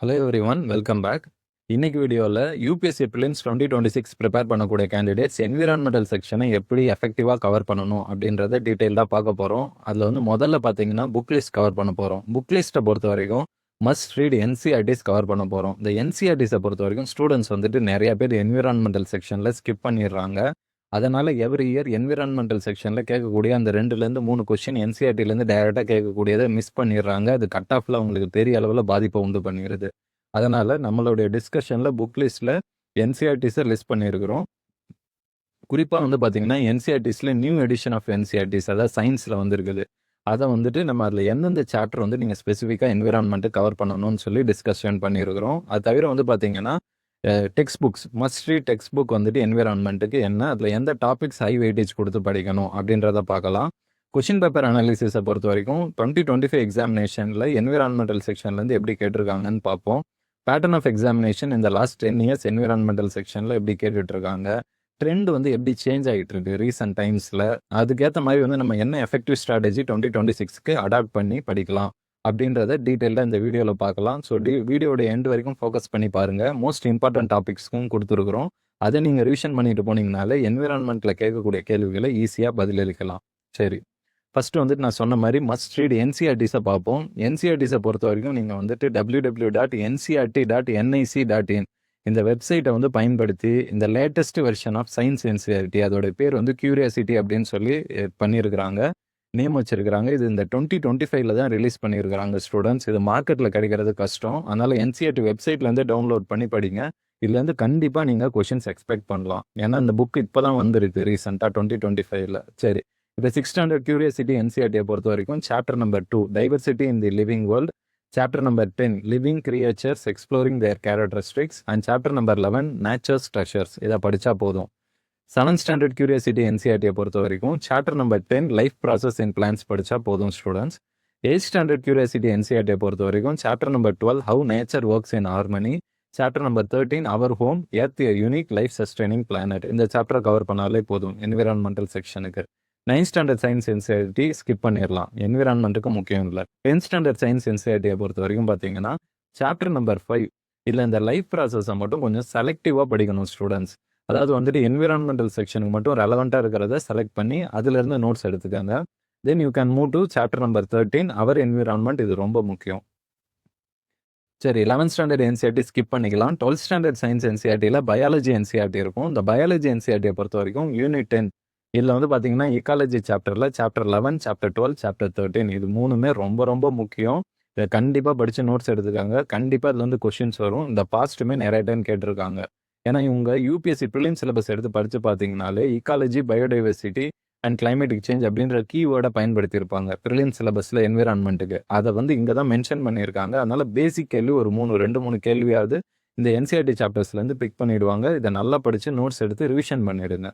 Hello everyone welcome back இன்னைக்கு வீடியோவில் UPSC prelims twenty twenty six prepare பண்ணக்கூடிய candidates environmental செக்ஷனை எப்படி எஃபெக்டிவாக கவர் பண்ணணும் அப்படின்றத டீட்டெயிலாக பார்க்க போகிறோம் அதில் வந்து முதல்ல பார்த்தீங்கன்னா புக் லிஸ்ட் கவர் பண்ண போகிறோம் புக் லிஸ்ட்டை பொறுத்த வரைக்கும் மஸ்ட் ரீட் என்சிஆர்டிஸ் கவர் பண்ண போகிறோம் இந்த என்சிஆர்டிஸை பொறுத்த வரைக்கும் ஸ்டூடெண்ட்ஸ் வந்துட்டு நிறைய பேர் என்விரான்மெண்டல் செக்ஷனில் ஸ்கிப் பண்ணிடுறாங்க. அதனால் எவ்ரி இயர் என்விரான்மெண்டல் செக்ஷனில் கேட்கக்கூடிய அந்த ரெண்டுலேருந்து மூணு கொஸ்டின் என்சிஆர்டிலேருந்து டைரெக்டாக கேட்கக்கூடியதை மிஸ் பண்ணிடுறாங்க. அது கட் ஆஃபில் அவங்களுக்கு பெரிய அளவில் பாதிப்பை உண்டு பண்ணிடுது. அதனால் நம்மளுடைய டிஸ்கஷனில் புக் லிஸ்ட்டில் என்சிஆர்டிஸை லிஸ்ட் பண்ணியிருக்கிறோம். குறிப்பாக வந்து பார்த்திங்கன்னா என்சிஆர்டிஸில் நியூ எடிஷன் ஆஃப் என்சிஆர்டிஸ் அதாவது சயின்ஸில் வந்துருக்குது. அதை வந்துட்டு நம்ம அதில் எந்தெந்த சாப்டர் வந்து நீங்கள் ஸ்பெசிஃபிக்காக என்விரான்மெண்ட்டு கவர் பண்ணணும்னு சொல்லி டிஸ்கஷன் பண்ணியிருக்கிறோம். அது தவிர வந்து பார்த்தீங்கன்னா டெக்ஸ்ட் புக்ஸ் மஸ்ட்ரி டெக்ஸ்ட் புக் வந்துட்டு என்விரான்மெண்ட்டுக்கு என்ன அதில் எந்த டாபிக்ஸ் ஹை வெயிட்டேஜ் கொடுத்து படிக்கணும் அப்படின்றத பார்க்கலாம். கொஷின் பேப்பர் அனாலிசிஸை பொறுத்த வரைக்கும் டுவெண்ட்டி டுவெண்ட்டி ஃபைவ் எக்ஸாமினேஷனில் என்விரான்மெண்டல் செக்ஷன்லேருந்து எப்படி கேட்டிருக்காங்கன்னு பார்ப்போம். பேட்டர்ன் ஆஃப் எக்ஸாமினேஷன் இந்த லாஸ்ட் டென் இயர்ஸ் என்விரான்மெண்டல் செக்ஷனில் எப்படி கேட்டுட்ருக்காங்க. ட்ரெண்ட் வந்து எப்படி சேஞ்ச் ஆகிட்டு இருக்கு ரீசெண்ட் டைம்ஸில் அதுக்கேற்ற மாதிரி வந்து நம்ம என்ன எஃபெக்டிவ் ஸ்ட்ராட்டஜி டுவெண்ட்டி டுவெண்ட்டி சிக்ஸ்க்கு அடாப்ட் பண்ணி படிக்கலாம். அப்படின்றத டீட்டெயிலாக இந்த வீடியோவில் பார்க்கலாம். ஸோ டி வீடியோட எண்ட் வரைக்கும் ஃபோக்கஸ் பண்ணி பாருங்கள் மோஸ்ட் இம்பார்ட்டன்ட் டாபிக்ஸ்க்கும் கொடுத்துருக்குறோம். அதை நீங்கள் ரிவிஷன் பண்ணிட்டு போனீங்கனாலே என்விரான்மெண்ட்டில் கேட்கக்கூடிய கேள்விகளை ஈஸியாக பதிலளிக்கலாம். சரி. ஃபஸ்ட்டு வந்துட்டு நான் சொன்ன மாதிரி மஸ்ட் ரீட் என்சிஆர்டிஸை பார்ப்போம். என்சிஆர்டிஸை பொறுத்த வரைக்கும் நீங்கள் வந்துட்டு W W dot NCERT dot NIC dot in இந்த வெப்சைட்டை வந்து பயன்படுத்தி இந்த latest version of science NCERT அதோட பேர் வந்து கியூரியாசிட்டி அப்படின்னு சொல்லி பண்ணியிருக்கிறாங்க. நேம் வச்சுருக்கிறாங்க. இது இந்த டுவெண்ட்டி டுவெண்ட்டி ஃபைவ்ல தான் ரிலீஸ் பண்ணியிருக்கிறாங்க ஸ்டூடெண்ட்ஸ். இது மார்க்கெட்டில் கிடைக்கிறது கஷ்டம். அதனால் என்சிஆர்டி வெப்சைட்லேருந்து டவுன்லோட் பண்ணி படிங்க. இதுலேருந்து கண்டிப்பாக நீங்கள் கொஷின்ஸ் எக்ஸ்பெக்ட் பண்ணலாம். ஏன்னா இந்த புக் இப்போ தான் வந்திருக்கு ரீசெண்டாக டுவெண்ட்டி டுவெண்ட்டி ஃபைவ்ல. சரி. இப்போ சிக்ஸ் ஸ்டாண்டர்ட் கியூரியாசிட்டி என்சிஆர்டியை பொறுத்த வரைக்கும் chapter number two diversity in the living world chapter number ten living creatures exploring their characteristics and chapter number eleven nature's treasures இதை படித்தா போதும். செவன்த் ஸ்டாண்டர்ட் கியூரியாசிட்டி என்சிஆர்டியை பொறுத்த வரைக்கும் chapter number ten life process in plants படித்தா போதும் students eight standard curiosity என்சிஆர்டியை பொறுத்த வரைக்கும் chapter number twelve how nature works in harmony chapter number thirteen our home earth unique life sustaining planet இந்த chapter cover பண்ணாலே போதும் environmental செக்ஷனுக்கு ninth standard science NCERT skip பண்ணிடலாம் என்விரான்மெண்ட்டுக்கு முக்கியம் இல்லை. டென்த் ஸ்டாண்டர்ட் சயின்ஸ் என்சிஆர்டியை பொறுத்த வரைக்கும் பார்த்தீங்கன்னா சாப்டர் நம்பர் ஃபைவ் இல்லை இந்த லைஃப் ப்ராசஸை மட்டும் கொஞ்சம் செலக்டிவாக படிக்கணும் ஸ்டூடெண்ட்ஸ் அதாவது வந்துட்டு என்விரான்மெண்டல் செக்ஷனுக்கு மட்டும் ரெலவெண்ட்டாக இருக்கிறத செலக்ட் பண்ணி அதுலேருந்து நோட்ஸ் எடுத்துக்கோங்க. Then you can move to chapter number thirteen our environment இது ரொம்ப முக்கியம். சரி லெவன்த் ஸ்டாண்டர்ட் என்சிஆர்டி ஸ்கிப் பண்ணிக்கலாம். டுவெல்த் ஸ்டாண்டர்ட் சயின்ஸ் என்சிஆர்டியில் பயாலஜி என்சிஆர்டி இருக்கும். இந்த பயாலஜி என்சிஆர்டியை பொறுத்த வரைக்கும் யூனிட் டென் இதில் வந்து பார்த்தீங்கன்னா இக்காலஜி சாப்டரில் chapter eleven chapter twelve chapter thirteen இது மூணுமே ரொம்ப ரொம்ப முக்கியம். இதை கண்டிப்பாக படித்து நோட்ஸ் எடுத்துக்காங்க. கண்டிப்பாக இதில் வந்து கொஷின்ஸ் வரும். இந்த பாஸ்ட்டுமே நிறைய டைம் கேட்டிருக்காங்க. ஏன்னா இவங்க யூபிஎஸ்சி ப்ரிலிம் சிலபஸ் எடுத்து படித்து பார்த்தீங்கனாலே ecology biodiversity and climatic change அப்படின்ற கீவேர்டை பயன்படுத்தியிருப்பாங்க ப்ரிலிம் சிலபஸில் என்விரான்மெண்ட்டுக்கு அதை வந்து இங்கே தான் மென்ஷன் பண்ணியிருக்காங்க. அதனால பேசிக் கேள்வி ஒரு மூணு ரெண்டு மூணு கேள்வியாவது இந்த என்சிஆர்டி சாப்டர்ஸ்லேருந்து பிக் பண்ணிவிடுவாங்க இதை நல்லா படித்து நோட்ஸ் எடுத்து ரிவிஷன் பண்ணிடுங்க.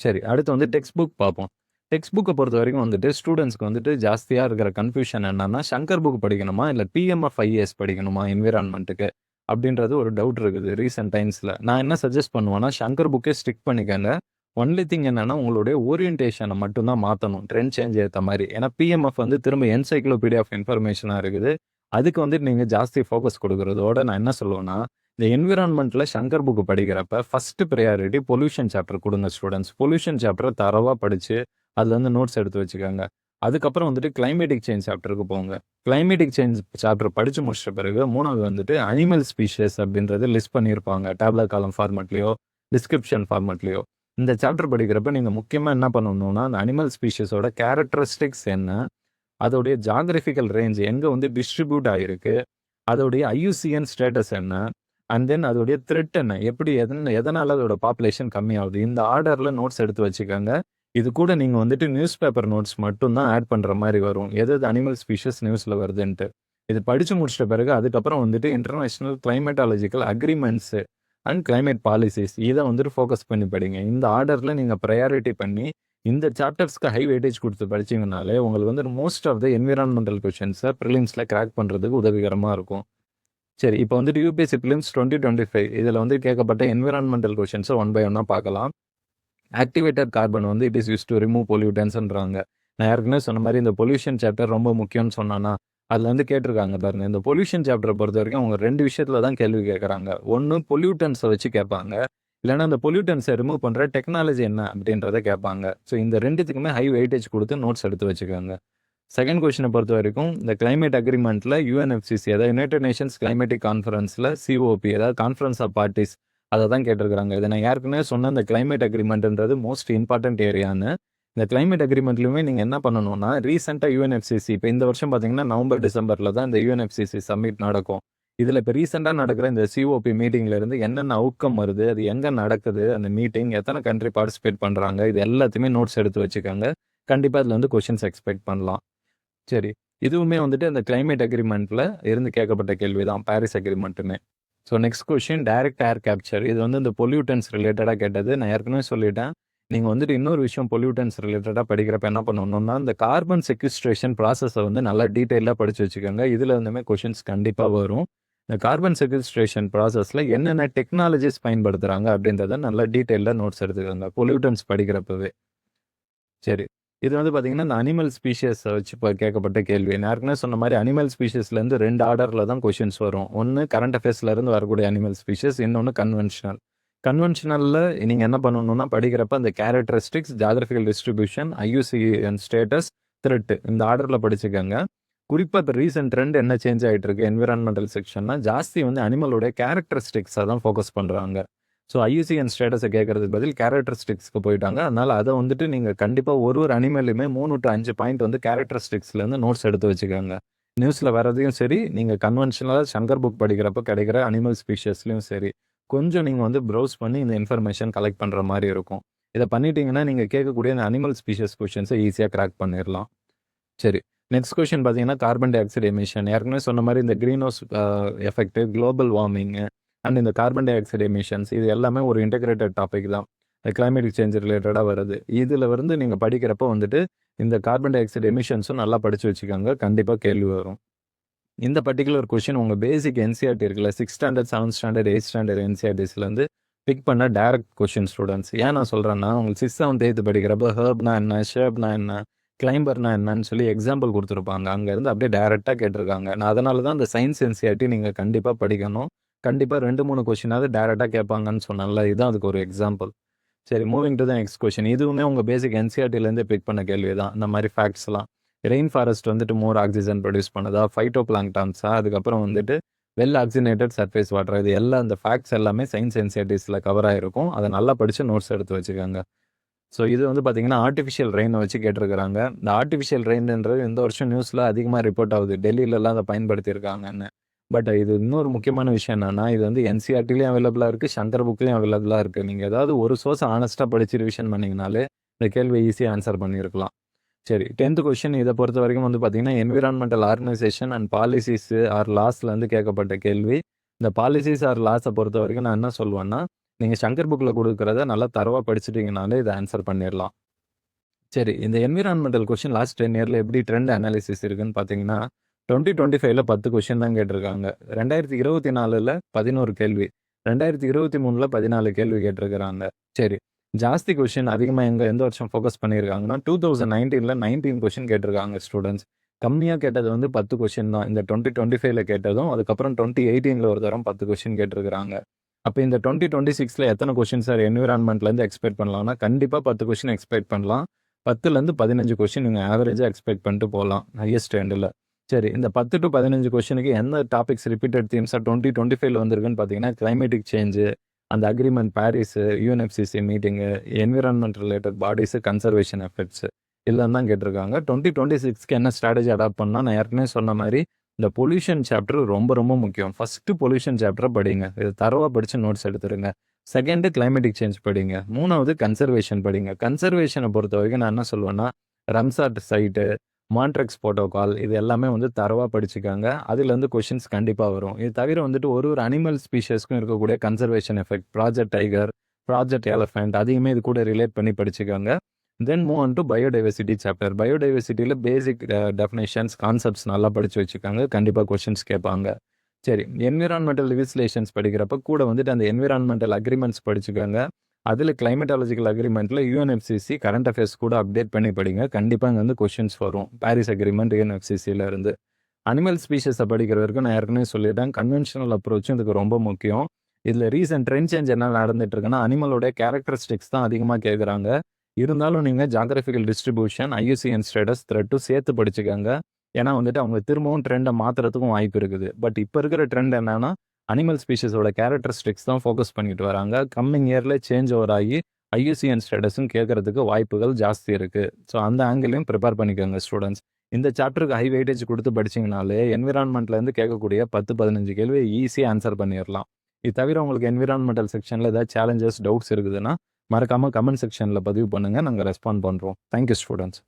சரி அடுத்து வந்து டெக்ஸ்ட் புக் பார்ப்போம். டெக்ஸ்ட் புக்கை பொறுத்த வரைக்கும் வந்துட்டு ஸ்டூடெண்ட்ஸ்க்கு வந்துட்டு ஜாஸ்தியாக இருக்கிற கன்ஃபியூஷன் என்னன்னா சங்கர் புக் படிக்கணுமா? இல்லை பிஎம்எஃப் ஐஏஎஸ் படிக்கணுமா? என்விரான்மெண்ட்டுக்கு அப்படின்றது ஒரு டவுட் இருக்குது ரீசெண்ட் டைம்ஸில் நான் என்ன சஜஸ்ட் பண்ணுவேன்னா சங்கர் புக்கே ஸ்டிக் பண்ணிக்கங்க. ஒன்லி திங் என்னென்னா உங்களுடைய ஓரியன்டேஷனை மட்டும்தான் மாற்றணும் ட்ரெண்ட் சேஞ்ச் ஏற்ற மாதிரி. ஏன்னா பிஎம்எஃப் வந்து திரும்ப என்சைக்ளோபீடியா ஆஃப் இன்ஃபர்மேஷனாக இருக்குது. அதுக்கு வந்துட்டு நீங்கள் ஜாஸ்தி ஃபோக்கஸ் கொடுக்குறதோட நான் என்ன சொல்லுவேன்னா இந்த என்விரான்மெண்ட்டில் சங்கர் புக்கு படிக்கிறப்ப ஃபஸ்ட்டு ப்ரையாரிட்டி பொல்யூஷன் சாப்டர் கொடுங்க ஸ்டூடெண்ட்ஸ் பொல்யூஷன் சாப்டரை தரவாக படித்து அதுலேருந்து நோட்ஸ் எடுத்து வச்சுக்கோங்க. அதுக்கப்புறம் வந்துட்டு கிளைமேட்டிக் சேஞ்ச் சாப்டருக்கு போங்க. கிளைமேட்டிக் சேஞ்ச் சாப்டர் படித்து முடிச்ச பிறகு மூணாவது வந்துட்டு அனிமல் ஸ்பீஷஸ் அப்படின்றது லிஸ்ட் பண்ணியிருப்பாங்க. டேப்லெட் காலம் ஃபார்மெட்லேயோ டிஸ்கிரிப்ஷன் ஃபார்மெட்லேயோ இந்த சாப்டர் படிக்கிறப்ப நீங்கள் முக்கியமாக என்ன பண்ணணும்னா அந்த அனிமல் ஸ்பீஷஸோட கேரக்டரிஸ்டிக்ஸ் என்ன அதோடைய ஜாகிரபிக்கல் ரேஞ்ச் எங்கே வந்து டிஸ்ட்ரிபியூட் ஆகிருக்கு அதோடைய ஐயூசிஎன் ஸ்டேட்டஸ் என்ன அண்ட் தென் அதோடைய த்ரெட் என்ன எப்படி எதன் எதனால் அதோட பாப்புலேஷன் கம்மியாகுது இந்த ஆர்டரில் நோட்ஸ் எடுத்து வச்சுக்கோங்க. இது கூட நீங்கள் வந்துட்டு நியூஸ் பேப்பர் நோட்ஸ் மட்டும்தான் ஆட் பண்ணுற மாதிரி வரும். எது எது அனிமல் ஸ்பீஷஸ் நியூஸில் வருதுன்ட்டு. இது படித்து முடிச்சிட்ட பிறகு அதுக்கப்புறம் வந்துட்டு international climatological agreements and climate policies இதை வந்துட்டு ஃபோக்கஸ் பண்ணி படிங்க. இந்த ஆர்டரில் நீங்கள் ப்ரையாரிட்டி பண்ணி இந்த சாப்டர்ஸ்க்கு ஹை வெயிட்டேஜ் கொடுத்து படிச்சிங்கனாலே உங்களுக்கு வந்து மோஸ்ட் ஆஃப் த என்விரான்மெண்டல் கொஷின்ஸை ப்ரிலிம்ஸில் கிராக் பண்ணுறதுக்கு உதவிகரமாக இருக்கும். சரி இப்போ வந்துட்டு UPSC prelims twenty twenty five இதில் வந்து கேட்கப்பட்ட என்விரான்மெண்டல் கொஷின்ஸை ஒன் பை ஒன்னாக பார்க்கலாம். ஆக்டிவேட்டட் கார்பன் வந்து it is use to remove பொல்யூட்டன்ஸ்ன்றாங்க நான் ஏற்கனவே சொன்ன மாதிரி இந்த பொல்யூஷன் சாப்டர் ரொம்ப முக்கியம்னு சொன்னானா அதில் வந்து கேட்டிருக்காங்க பாருங்க. இந்த பொல்யூஷன் சாப்டரை பொறுத்த வரைக்கும் அவங்க ரெண்டு விஷயத்தில் தான் கேள்வி கேட்குறாங்க. ஒன்று பொல்யூட்டன்ஸை வச்சு கேட்பாங்க. இல்லைன்னா அந்த பொல்யூட்டன்ஸை ரிமூவ் பண்ணுற டெக்னாலஜி என்ன அப்படின்றத கேட்பாங்க. ஸோ இந்த ரெண்டுத்துக்குமே ஹை வெயிட்டேஜ் கொடுத்து நோட்ஸ் எடுத்து வச்சுக்கோங்க. செகண்ட் கொஷினை பொறுத்த வரைக்கும் இந்த கிளைமேட் அக்ரிமெண்ட்டில் யூஎன்எஃப்சிசி அதாவது யுனைடெட் நேஷன்ஸ் கிளைமேட்டிக் கான்ஃபரன்ஸில் சிஓபி அதாவது கான்ஃபரன்ஸ் ஆஃப் பார்ட்டிஸ் அதை தான் கேட்டிருக்கிறாங்க. இதை நான் ஏற்கனவே சொன்ன இந்த கிளைமேட் அக்ரிமெண்ட்ன்றது மோஸ்ட் இம்பார்ட்டன்ட் ஏரியான்னு இந்த கிளைமேட் அக்ரிமெண்ட்லையுமே நீங்கள் என்ன பண்ணணும்னா ரீசெண்டாக யூஎன்எஃப்சிசி இப்போ இந்த வருஷம் பார்த்தீங்கன்னா நவம்பர் டிசம்பரில் தான் இந்த யூஎன்எஃப்சிசி சம்மிட் நடக்கும். இதில் இப்போ ரீசெண்டாக நடக்கிற இந்த சிஓபி மீட்டிங்லேருந்து என்னென்ன அவுட்கம் வருது அது எங்கே நடக்குது அந்த மீட்டிங் எத்தனை கண்ட்ரி பார்ட்டிசிபேட் பண்ணுறாங்க இது எல்லாத்தையுமே நோட்ஸ் எடுத்து வச்சுக்காங்க. கண்டிப்பாக அதில் வந்து கொஷின்ஸ் எக்ஸ்பெக்ட் பண்ணலாம். சரி இதுவுமே வந்துட்டு அந்த கிளைமேட் அக்ரிமெண்ட்டில் இருந்து கேட்கப்பட்ட கேள்வி தான் Paris அக்ரிமெண்ட்டுமே so next question direct air capture இது வந்து இந்த பொல்யூட்டன்ஸ் ரிலேட்டடாக கேட்டது. நான் ஏற்கனவே சொல்லிட்டேன். நீங்கள் வந்துட்டு இன்னொரு விஷயம் பொல்யூட்டன்ஸ் ரிலேட்டடாக படிக்கிறப்ப என்ன பண்ணணும்னா இந்த கார்பன் செக்யூஸ்ட்ரேஷன் ப்ராசஸை வந்து நல்லா டீட்டெயிலாக படித்து வச்சுக்கோங்க. இதில் இருந்துமே கொஷின்ஸ் கண்டிப்பாக வரும். இந்த கார்பன் செக்யூஸ்ட்ரேஷன் ப்ராசஸில் என்னென்ன டெக்னாலஜிஸ் பயன்படுத்துகிறாங்க அப்படின்றத நல்லா டீட்டெயிலாக நோட்ஸ் எடுத்துக்கோங்க. பொல்யூட்டன்ஸ் படிக்கிறப்பவே. சரி. இது வந்து பார்த்தீங்கன்னா இந்த அனிமல் ஸ்பீஷியஸை வச்சு இப்போ கேட்கப்பட்ட கேள்வி. நான் ஏற்கனவே சொன்ன மாதிரி அனிமல் ஸ்பீஷியஸ்லேருந்து ரெண்டு ஆர்டரில் தான் கொஷின்ஸ் வரும். ஒன்று கரண்ட் அஃபேர்ஸ்லேருந்து வரக்கூடிய அனிமல் ஸ்பீஷியஸ் இன்னொன்று கன்வென்ஷனல் கன்வென்ஷனலில் நீங்கள் என்ன பண்ணணும்னா படிக்கிறப்ப அந்த characteristics geographical distribution IUCN status threat இந்த ஆர்டரில் படிச்சுக்கோங்க. குறிப்பாக இப்போ ரீசெண்ட் ட்ரெண்ட் என்ன சேஞ்ச் ஆகிட்டு இருக்கு? என்விரான்மெண்டல் செக்ஷன்னா ஜாஸ்தி வந்து அனிமலோட கேரக்டரிஸ்டிக்ஸை தான் ஃபோக்கஸ் பண்ணுறாங்க ஸோ ஐயூசிஎன் ஸ்டேட்டஸை கேட்கறதுக்கு பதில் கேரக்டரிஸ்டிக்ஸ்க்கு போயிட்டாங்க. அதனால் அதை வந்துட்டு நீங்கள் கண்டிப்பாக ஒரு ஒரு அனிமல்லையுமே மூணு டு அஞ்சு பாயிண்ட் வந்து கேரக்டரிஸ்டிக்ஸ்லேருந்து நோட்ஸ் எடுத்து வச்சுக்கோங்க. நியூஸில் வரதையும் சரி நீங்கள் கன்வென்ஷனலாக சங்கர் புக் படிக்கிறப்ப கிடைக்கிற அனிமல் ஸ்பீஷஸ்லையும் சரி கொஞ்சம் நீங்கள் வந்து ப்ரௌஸ் பண்ணி இந்த இன்ஃபர்மேஷன் கலெக்ட் பண்ணுற மாதிரி இருக்கும். இதை பண்ணிட்டீங்கன்னா நீங்கள் கேட்கக்கூடிய இந்த அனிமல் ஸ்பீஷஸ் கொஷின்ஸை ஈஸியாக கிராக் பண்ணிடலாம் சரி நெக்ஸ்ட் கொஷின் பார்த்தீங்கன்னா கார்பன் டை ஆக்சைடு எமிஷன் ஏற்கனவே சொன்ன மாதிரி இந்த green house effect global warming and இந்த கார்பன் டை ஆக்சைடு எமிஷன்ஸ் இது எல்லாமே ஒரு இன்டெகிரேட்டட் டாபிக் தான். கிளைமேட்டிக் சேஞ்ச் ரிலேட்டடாக வருது. இதில் வந்து நீங்கள் படிக்கிறப்ப வந்துட்டு இந்த கார்பன் டை ஆக்சைடு எமிஷன்ஸும் நல்லா படித்து வச்சுக்கோங்க. கண்டிப்பாக கேள்வி வரும். இந்த பர்டிகுலர் கொஷின் உங்கள் பேசிக் என்சிஆர்டி இருக்குல்ல six standard seventh standard eight standard என்சிஆர்டிஸ்லேருந்து pick பண்ண டேரக்ட் கொஷின் ஸ்டூடெண்ட்ஸ் ஏன் நான் சொல்கிறேன்னா உங்களுக்கு சிக்ஸ் செவன்த் எய்த்து படிக்கிறப்ப ஹர்ப்னா என்ன ஷேப்னா என்ன கிளைம்பர்னா என்னன்னு சொல்லி எக்ஸாம்பிள் கொடுத்துருப்பாங்க. அங்கேருந்து அப்படியே டேரெக்டாக கேட்டிருக்காங்க. நான் அதனால தான் அந்த சயின்ஸ் என்சிஆர்டி நீங்கள் கண்டிப்பாக படிக்கணும். கண்டிப்பாக ரெண்டு மூணு கொஷினாவது டேரெக்டாக கேட்பாங்கன்னு சொன்னால இதுதான் அதுக்கு ஒரு எக்ஸாம்பிள் சரி moving to the next question இதுவுமே உங்கள் பேசிக் என்சிஆர்டிலேருந்து பிக் பண்ண கேள்வி தான். இந்த மாதிரி ஃபேக்ட்ஸ்லாம் ரெயின் ஃபாரஸ்ட் வந்துட்டு மோர் ஆக்சிஜன் ப்ரொடியூஸ் பண்ணுதா? ஃபைட்டோ பிளாங்டான்ஸா அதுக்கப்புறம் வந்துட்டு வெல் ஆக்சினேட்டட் சர்ஃபேஸ் வாட்டர் இது எல்லாம் இந்த ஃபேக்ட்ஸ் எல்லாமே சயின்ஸ் என்சிஆர்டிஸில் கவர் ஆகிருக்கும் அதை நல்லா படித்து நோட்ஸ் எடுத்து வச்சுக்கோங்க. ஸோ இது வந்து பார்த்தீங்கன்னா ஆர்டிஃபிஷியல் ரெயினை வச்சு கேட்டிருக்கிறாங்க. இந்த ஆர்டிஃபிஷியல் ரெயின்ன்றது இந்த வருஷம் நியூஸில் அதிகமாக ரிப்போர்ட் ஆகுது. டெல்லியிலலாம் அதை பயன்படுத்தியிருக்காங்கன்னு. பட் இது இன்னொரு முக்கியமான விஷயம் என்னன்னா இது வந்து என்சிஆர்டிலையும் அவைலபிளாக இருக்குது சங்கர் புக்லேயும் அவைலபிளாக இருக்குது நீங்கள் ஏதாவது ஒரு சோர்ஸ் ஆனஸ்ட்டாக படித்து ரிவிஷன் பண்ணிங்கனாலே இந்த கேள்வியை ஈஸியாக ஆன்சர் பண்ணியிருக்கலாம். சரி டென்த்து கொஷின் இதை பொறுத்த வரைக்கும் வந்து பார்த்தீங்கன்னா environmental organisation and policies or லாஸ்லேருந்து கேட்கப்பட்ட கேள்வி. இந்த பாலிசிஸ் ஆர் லாஸை பொறுத்த வரைக்கும் நான் என்ன சொல்லுவேன்னா நீங்கள் சங்கர் புக்கில் கொடுக்குறத நல்லா தரவாக படிச்சிட்டிங்கனாலே இதை ஆன்சர் பண்ணிடலாம். சரி இந்த என்விரான்மெண்டல் கொஷின் லாஸ்ட் டென் இயரில் எப்படி ட்ரெண்ட் அனாலிசிஸ் இருக்குன்னு பார்த்தீங்கன்னா டுவெண்ட்டி டுவெண்ட்டி ஃபைவ்ல பத்து கொஷின் தான் கேட்டிருக்காங்க. ரெண்டாயிரத்தி இருபத்தி நாலில் பதினோரு கேள்வி. ரெண்டாயிரத்தி இருபத்தி மூணில் பதினாலு கேள்வி கேட்டிருக்கிறாங்க. சரி ஜாஸ்தி கொஷின் அதிகமாக எங்கே எந்த வருஷம் ஃபோக்கஸ் பண்ணியிருக்காங்கன்னா டூ தௌசண்ட் நைன்டீனில் நைன்டீன் கொஷின் கேட்டிருக்காங்க ஸ்டூடெண்ட்ஸ் கம்மியாக கேட்டது வந்து பத்து கொஷின் தான். இந்த டுவெண்ட்டி டுவெண்ட்டி ஃபைவ்ல கேட்டதும் அதுக்கப்புறம் டுவெண்ட்டி எயிட்டீனில் ஒரு தரம் பத்து கொஷின் கேட்டிருக்காங்க அப்போ இந்த டுவெண்ட்டி டுவெண்ட்டி சிக்ஸில் எத்தனை கொஷின் சார் என்விரான்மெண்ட்லேருந்து எக்ஸ்பெக்ட் பண்ணலாம்னா கண்டிப்பாக பத்து கொஷின் எக்ஸ்பெக்ட் பண்ணலாம். பத்துலேருந்து பதினஞ்சு கொஷின் நீங்கள் ஆவரேஜாக எக்ஸ்பெக்ட் பண்ணிட்டு போகலாம் ஹையஸ்ட் எண்டில் சரி இந்த பத்து டு பதினஞ்சு கொஸ்டினுக்கு எந்த டாபிக்ஸ் ரிப்பீட்டட் தீம்ஸாக டுவெண்ட்டி டுவெண்ட்டி ஃபைவ்ல வந்திருக்குன்னு பார்த்தீங்கன்னா கிளைமேட்டிக் சேஞ்சு அந்த agreement Paris UNFCCC meeting environment related bodies conservation effects இல்லைன்னு தான் கேட்டிருக்காங்க. டுவெண்ட்டி டுவெண்ட்டி சிக்ஸ்க்கு என்ன ஸ்ட்ராட்டஜி அடாப்ட் பண்ணால் நான் ஏற்கனவே சொன்ன மாதிரி இந்த பொல்யூஷன் சாப்டர் ரொம்ப ரொம்ப முக்கியம். ஃபஸ்ட்டு பொல்யூஷன் சாப்டரை படிங்க. இது தரவாக படித்து நோட்ஸ் எடுத்துருங்க. செகண்டு கிளைமேட்டிக் சேஞ்ச் படிங்க. மூணாவது கன்சர்வேஷன் படிங்க. கன்சர்வேஷனை பொறுத்த வரைக்கும் நான் என்ன சொல்லுவேன்னா ரம்சாட் சைட்டு மான்ட்ரெக்ஸ் ப்ரோட்டோகால் இது எல்லாமே வந்து தரவாக படிச்சுக்காங்க. அதுலேருந்து கொஷின்ஸ் கண்டிப்பாக வரும். இது தவிர வந்துட்டு ஒரு ஒரு அனிமல் ஸ்பீஷஸ்க்கும் இருக்கக்கூடிய conservation effect project tiger project elephant அதையுமே இது கூட ரிலேட் பண்ணி படிச்சுக்காங்க. Then move on to biodiversity chapter பயோடைவர்சிட்டியில் basic definitions concepts நல்லா படித்து வச்சுக்காங்க. கண்டிப்பாக கொஷின்ஸ் கேட்பாங்க. சரி என்விரான்மெண்டல் லிவிஸ்லேஷன்ஸ் படிக்கிறப்ப கூட வந்துட்டு அந்த என்விரான்மெண்டல் அக்ரிமெண்ட்ஸ் படிச்சுக்காங்க. அதில் கிளைமேட்டாலஜிக்கல் அக்ரிமெண்ட்டில் யூஎன்எஃப்சிசி கரண்ட் அஃபேர்ஸ் கூட அப்டேட் பண்ணி படிங்க. கண்டிப்பாக இங்கே வந்து கொஷின்ஸ் வரும். பாரிஸ் அக்ரிமெண்ட் யூஎன்எஃப்சிசியில் இருந்து. அனிமல் ஸ்பீஷஸை படிக்கிற வரைக்கும் நான் ஏற்கனவே சொல்லிட்டேன். கன்வென்ஷனல் அப்ரோச்சும் இதுக்கு ரொம்ப முக்கியம். இதில் ரீசன்ட் ட்ரெண்ட் சேஞ்ச் என்ன நடந்துட்டு இருக்குன்னா அனிமலோட கேரக்டரிஸ்டிக்ஸ் தான் அதிகமாக கேட்குறாங்க இருந்தாலும் நீங்கள் ஜாகிரபிக்கல் டிஸ்ட்ரிபியூஷன் ஐயூசிஎன் ஸ்டேட்டஸ் த்ரெட்டும் சேர்த்து படிச்சுக்கோங்க. ஏன்னா வந்துட்டு அவங்க திரும்பவும் ட்ரெண்டை மாற்றுறதுக்கும் வாய்ப்பு இருக்குது. பட் இப்போ இருக்கிற ட்ரெண்ட் என்னன்னா அனிமல் ஸ்பீஷஸோட கேரக்டரிஸ்டிக்ஸ் தான் ஃபோக்கஸ் பண்ணிட்டு வராங்க. கம்மிங் இயரில் சேஞ்ச் ஓவர் ஆகி ஐயூசிஎன் ஸ்டேட்டஸும் கேட்கறதுக்கு வாய்ப்புகள் ஜாஸ்தி இருக்குது ஸோ அந்த ஆங்கிளையும் ப்ரிப்பேர் பண்ணிக்கோங்க ஸ்டூடெண்ட்ஸ் இந்த சாப்டருக்கு ஹை வெயிட்டேஜ் கொடுத்து படிச்சிங்கனாலே என்விரான்மெண்ட்லேருந்து கேட்கக்கூடிய பத்து பதினஞ்சு கேள்வி ஈஸியாக ஆன்சர் பண்ணிடலாம் இது தவிர உங்களுக்கு என்விரான்மெண்டல் செக்ஷனில் ஏதாவது சேலஞ்சஸ் டவுட்ஸ் இருக்குதுன்னா மறக்காமல் கமெண்ட் செக்ஷனில் பதிவு பண்ணுங்கள் நாங்கள் ரெஸ்பாண்ட் பண்ணுறோம் தேங்க்யூ ஸ்டூடெண்ட்ஸ்